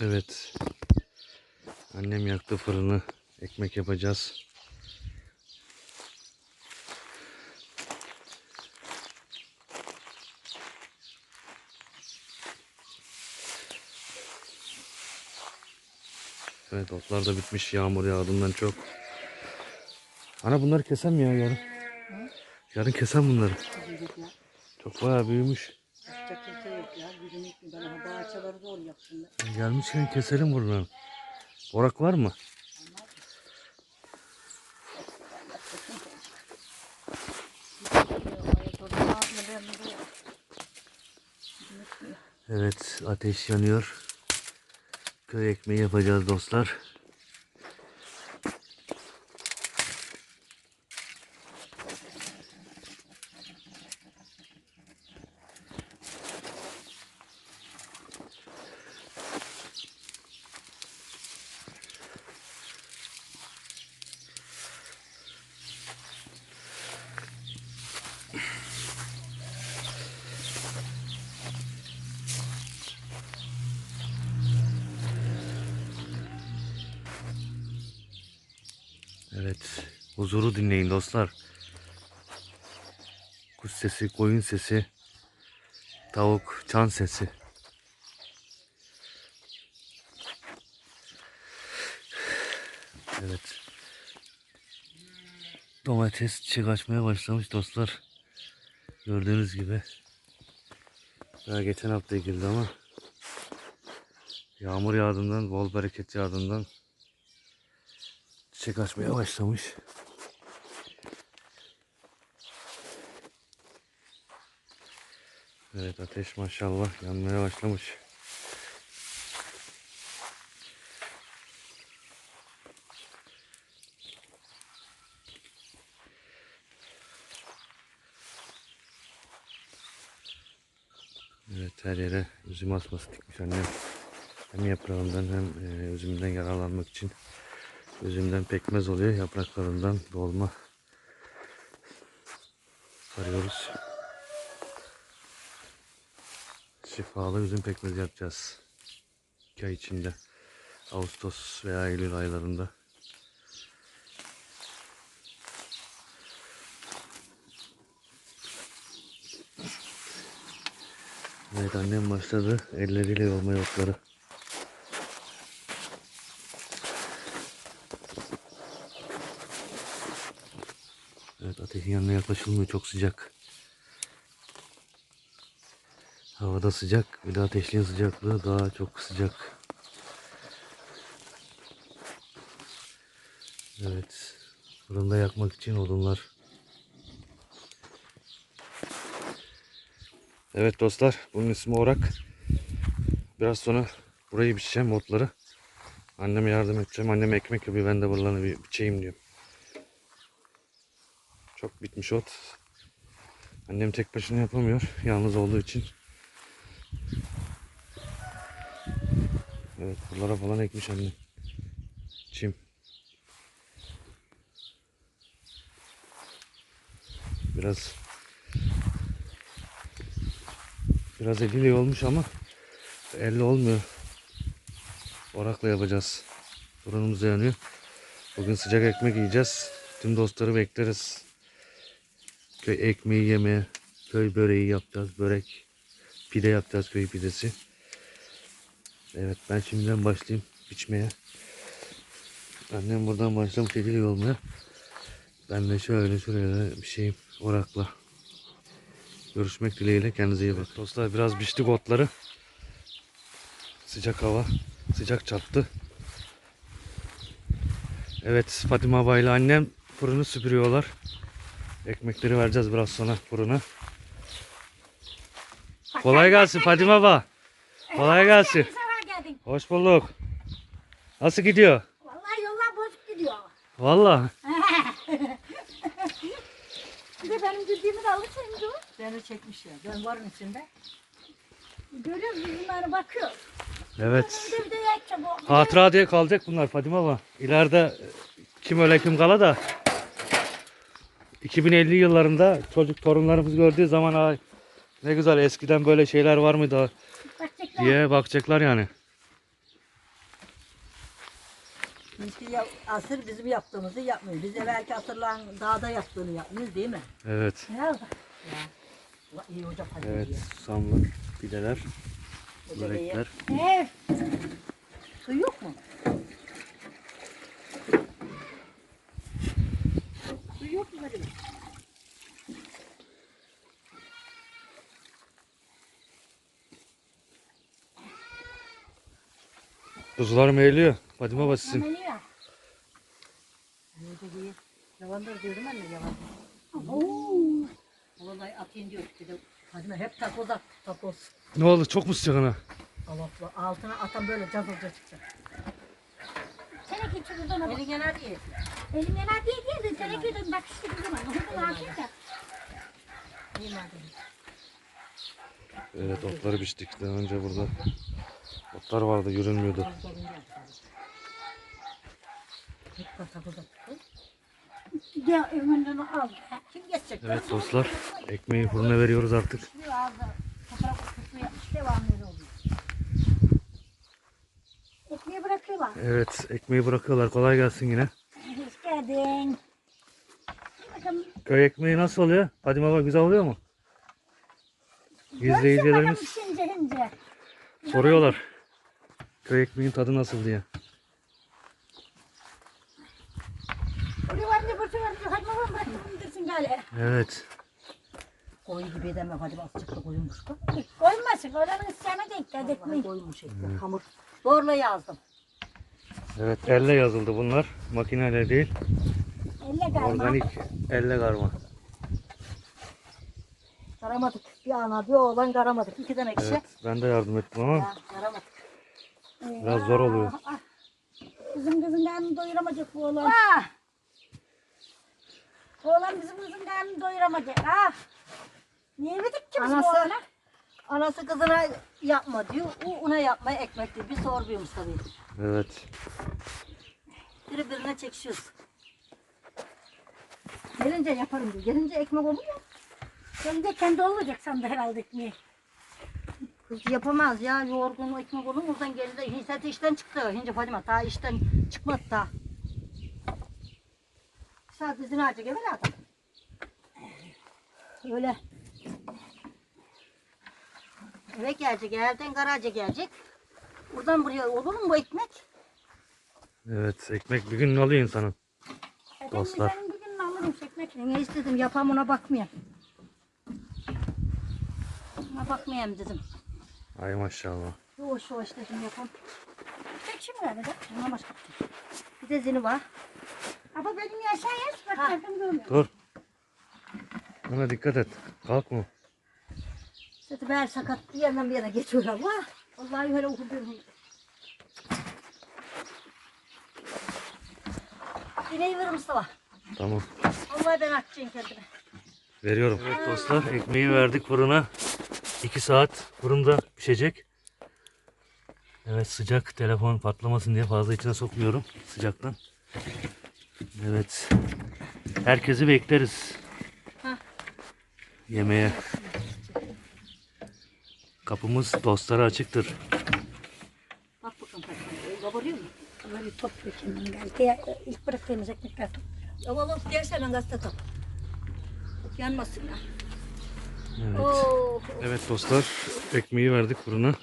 Evet. Annem yaktı fırını. Ekmek yapacağız. Evet otlar da bitmiş yağmur yağdığından çok. Ana bunları kesem ya yarın? Yarın kesem bunları. Çok bayağı büyümüş. Gelmişken keselim buradan. Borak var mı? Evet ateş yanıyor. Köy ekmeği yapacağız dostlar. Evet huzuru dinleyin dostlar. Kuş sesi, koyun sesi, tavuk, çan sesi. Evet. Domates çiçek açmaya başlamış dostlar. Gördüğünüz gibi. Daha geçen hafta ekildi ama yağmur yağdığından, bol bereket yağdığından çiçek açmaya başlamış. Evet ateş maşallah yanmaya başlamış. Evet her yere üzüm asması dikmiş annem. Hem yaprağından hem e, üzümünden yararlanmak için. Üzümden pekmez oluyor. Yapraklarından dolma sarıyoruz. Şifalı üzüm pekmezi yapacağız. İki ay içinde. Ağustos veya Eylül aylarında. Evet annem başladı elleriyle yolma yotları. Evet ateşin yanına yaklaşılmıyor çok sıcak. Havada sıcak bir de ateşliğin sıcaklığı daha çok sıcak. Evet fırında yakmak için odunlar. Evet dostlar bunun ismi Orak. Biraz sonra burayı biçeceğim otları. Anneme yardım edeceğim. Annem ekmek yapıyor ben de buralarını bir biçeyim diyorum. Çok bitmiş ot. Annem tek başına yapamıyor. Yalnız olduğu için. Evet buralara falan ekmiş annem. Çim. Biraz biraz eliyle olmuş ama elle olmuyor. Orakla yapacağız. Fırınımız yanıyor. Bugün sıcak ekmek yiyeceğiz. Tüm dostları bekleriz. Köy ekmeği yemeye, köy böreği yapacağız, börek, pide yapacağız köy pidesi. Evet ben şimdiden başlayayım biçmeye. Annem buradan başlamış eliyle olmaya. Ben de şöyle şuraya bir şeyim orakla. Görüşmek dileğiyle kendinize iyi bakın. Dostlar biraz biçtik otları. Sıcak hava, sıcak çattı. Evet Fatima Baba ile annem fırını süpürüyorlar. Ekmekleri vereceğiz biraz sonra fırına. Kolay gelsin Fatime Baba. Kolay gelsin. Hoş bulduk. Nasıl gidiyor? Vallahi yollar bozuk gidiyor. Vallahi. Bir de benim düdüğümü de alırsan dur. Beni çekmiş ya. Ben varım içinde. Görüyoruz biz bunlara bakıyoruz. Evet. Bir de bir de yakça bu. Hatıra diye kalacak bunlar Fatime Baba. İleride kim öyle kim kala da 2050 yıllarında çocuk torunlarımız gördüğü zaman ay ne güzel eskiden böyle şeyler var mıydı Bakacaklar. diye bakacaklar yani. Bizimki ya, asır bizim yaptığımızı yapmıyor. Biz evvelki asırların dağda yaptığını yapmıyoruz değil mi? Evet. Herhalde. Ulan iyi hoca hadi Evet. diyor. Susamlı pideler, iyi. börekler. Evet. Su yok mu? Su yok mu? Kuzular mı eğiliyor? Fadime bak sizin. Ameliye. Hoca iyi. Yalandır diyorum anne yalan. Oo. Vallahi atayım diyor bir de. Hadi hep takoz at takoz. Ne oldu? Çok mu sıcak ana? Allah'la altına atan böyle cazılca çıkacak. Teneke çubuğundan al. Elin yanar diye. Elim yanar diye değil de tenekeden bak işte bu zaman. Onu da açayım da. İyi madem. Evet otları biçtik. Daha önce burada otlar vardı görünmüyordu. Evet dostlar ekmeği fırına veriyoruz artık. Ekmeği bırakıyorlar. Evet ekmeği bırakıyorlar. Kolay gelsin yine. Hoş geldin. Köy ekmeği nasıl oluyor? Fadime bak güzel oluyor mu? İzleyicilerimiz soruyorlar. Köy ekmeğin tadı nasıl diye. Evet. Koyu gibi edeme hadi azıcık da koyulmuş. Koymasın. Oranın isyanı denk geldi Vallahi ekmeği. koyulmuş ekmek hamur. Zorla yazdım. Evet elle yazıldı bunlar. Makineyle değil. Elle galiba. Organik elle karma. Karamadık. Bir ana bir oğlan karamadık. İki tane kişi. Evet ben de yardım ettim ama Ya, karamadık. biraz zor oluyor. Ah, Kızım kızın karnını doyuramayacak bu oğlan. Ah! Oğlan bizim kızın karnını doyuramayacak. Ah. Niye verdik ki biz bu Anası- oğlana? Anası kızına yapma diyor. O ona yapma ekmek diyor. Bir sormuyormuş tabii. Evet. Birbirine çekişiyoruz. Gelince yaparım diyor. Gelince ekmek olur mu? Sen de kendi olacak sandı herhalde ekmeği. Kız yapamaz ya. Yorgun ekmek olur mu? Oradan geldi. Hizmet işten çıktı. Hince Fadime daha işten çıkmadı daha. Saat dizini açacak evvel adam. Öyle. Eve gelecek, evden garaja gelecek. Buradan buraya olur mu bu ekmek? Evet ekmek bir gün alıyor insanın. Dostlar. Ben bir gün alırım şu ekmekle. Ne istedim yapam ona bakmayayım. Bakmayayım dedim. Ay maşallah. Yavaş yavaş dedim yapam. Tek şimdi galiba. Ona başka. Bir de zini var. Ama benim yaşayız. Bak bakın görmüyor. Dur. Ona dikkat et. Kalkma. İşte ben sakat bir yerden bir yere geçiyorum ama vallahi öyle okudum. Dineyi ver Mustafa. Tamam. Vallahi ben açacağım kendime. Veriyorum. Evet dostlar ekmeği verdik fırına. 2 saat fırında pişecek. Evet sıcak telefon patlamasın diye fazla içine sokmuyorum sıcaktan. Evet. Herkesi bekleriz. Hah. Yemeğe. Kapımız dostlara açıktır. Bak bakalım Kabarıyor mu? Böyle topluyor şimdi belki. Ya, İlk bıraktığımız ekmekler topluyor. Alalım dersen gazete top. Yanmasın ya. Evet. Oo. Evet dostlar ekmeği verdik fırına.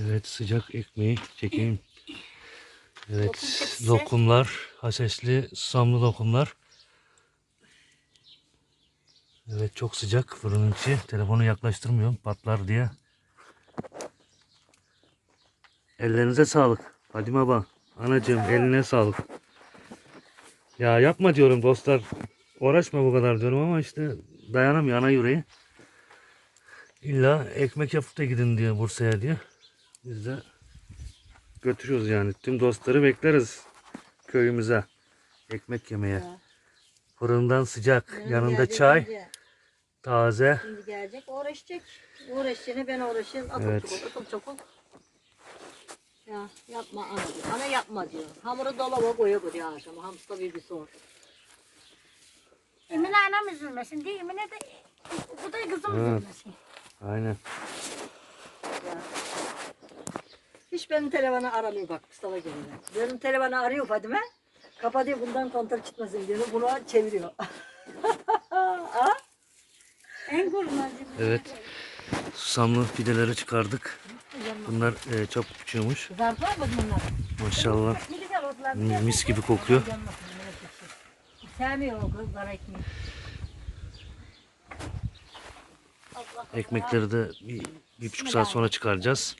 Evet sıcak ekmeği çekeyim. Evet lokumlar, haşhaşlı susamlı lokumlar. Evet çok sıcak fırının içi. Telefonu yaklaştırmıyorum patlar diye. Ellerinize sağlık. Fadime abla, anacığım eline sağlık. Ya yapma diyorum dostlar. Uğraşma bu kadar diyorum ama işte dayanamıyor ana yüreği. İlla ekmek yapıp da gidin diyor Bursa'ya diyor. Biz de götürüyoruz yani. Tüm dostları bekleriz köyümüze. Ekmek yemeye. Fırından sıcak, Benim yanında gelecek çay, önce. taze. Şimdi gelecek uğraşacak. Uğraşacağını ben uğraşayım. Atıl Evet. çokul, atıl çokul. Ya yapma ana diyor. Ana yapma diyor. Hamuru dolaba koyuyor akşama. Hamsta bir bir sor. Emine anam üzülmesin değil. Emine de bu da kızım Evet. üzülmesin. Aynen. Ya. Hiç benim telefonu aramıyor bak Mustafa Cemile. Benim telefonu arıyor Fadime. Kapatıyor bundan kontrol çıkmasın diyor. Bunu çeviriyor. Ha? En kurnazı. Evet. Susamlı fideleri çıkardık. Bunlar e, çok. Kızartlar mı bunlar? Maşallah. Mis gibi kokuyor. Sevmiyor o kız kara ekmeği. Ekmekleri de bir, bir buçuk saat sonra çıkaracağız.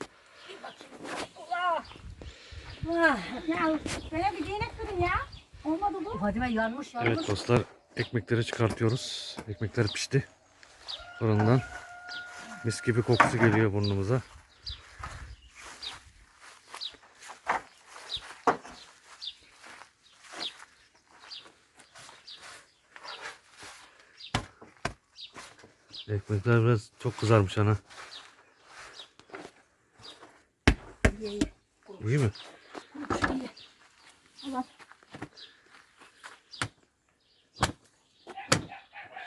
Evet dostlar ekmekleri çıkartıyoruz. Ekmekler pişti. Fırından mis gibi kokusu geliyor burnumuza. Ekmekler biraz çok kızarmış ana. İyi, iyi. İyi mi? Allah.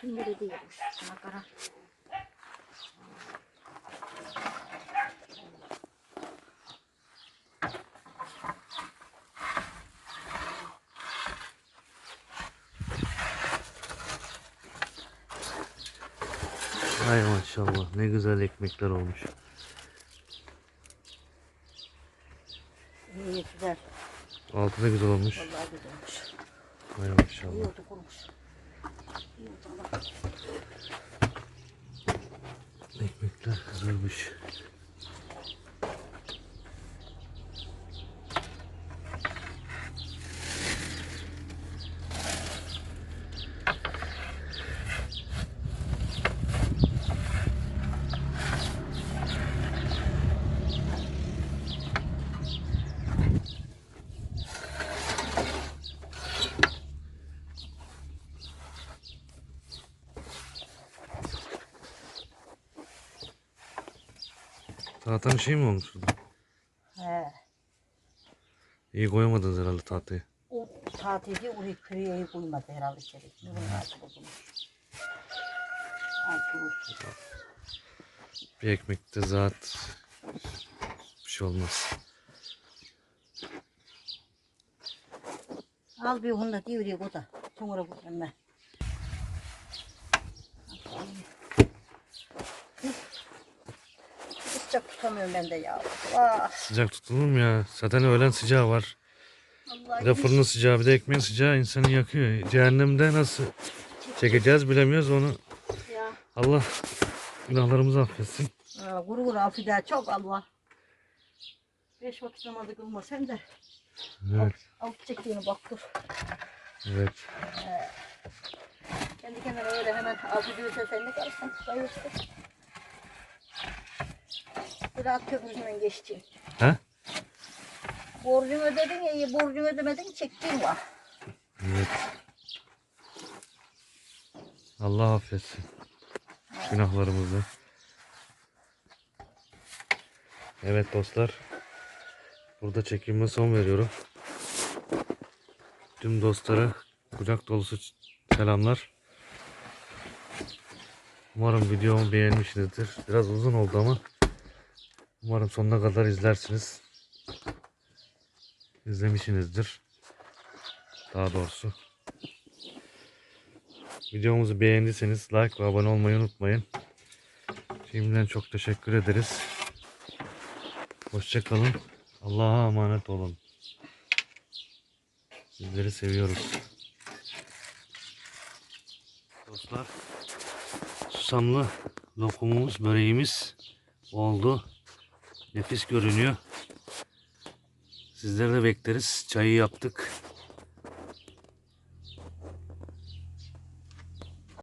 Şimdi de değilmiş. Makara. Ay maşallah ne güzel ekmekler olmuş. İyi güzel. Altı da güzel olmuş. Vallahi güzel olmuş. Ay İyi maşallah. oldu kurmuş. İyi oldu Allah. Ekmekler kızarmış. Tahtanın şey mi olmuş? burada? He. İyi koyamadınız herhalde tahtayı. O tatilde oraya kırıyayı koymadı herhalde içeri. Artık bozulmuş. Bir ekmekte zat bir şey olmaz. Al bir onu da devreye koy da. Sonra koyayım ben. Sıcak tutamıyorum ben de ya. Vah. Sıcak tutulur mu ya? Zaten öğlen sıcağı var. Allah Bir de fırının sıcağı bir de ekmeğin sıcağı insanı yakıyor. Cehennemde nasıl çekeceğiz bilemiyoruz onu. ya. Allah günahlarımızı affetsin. Aa, Kuru kuru afiyet çok Allah. Beş vakit namazı kılma sen de. Evet, Alt çektiğini bak dur. evet. Kendi kendine öyle hemen altı diyorsa sen de karışsın. Bayılsın. Bir rahat köprüsünden geçeceğim. Ha? Borcunu ödedin ya, borcunu ödemedin çektiğin var. Evet. Allah affetsin günahlarımızı. Evet dostlar. Burada çekime son veriyorum. Tüm dostlara kucak dolusu selamlar. Umarım videomu beğenmişsinizdir. Biraz uzun oldu ama umarım sonuna kadar izlersiniz. İzlemişsinizdir. Daha doğrusu. Videomuzu beğendiyseniz like ve abone olmayı unutmayın. Şimdiden çok teşekkür ederiz. Hoşçakalın. Allah'a emanet olun. Sizleri seviyoruz. Dostlar, susamlı lokumumuz, böreğimiz oldu. Nefis görünüyor. Sizleri de bekleriz. Çayı yaptık.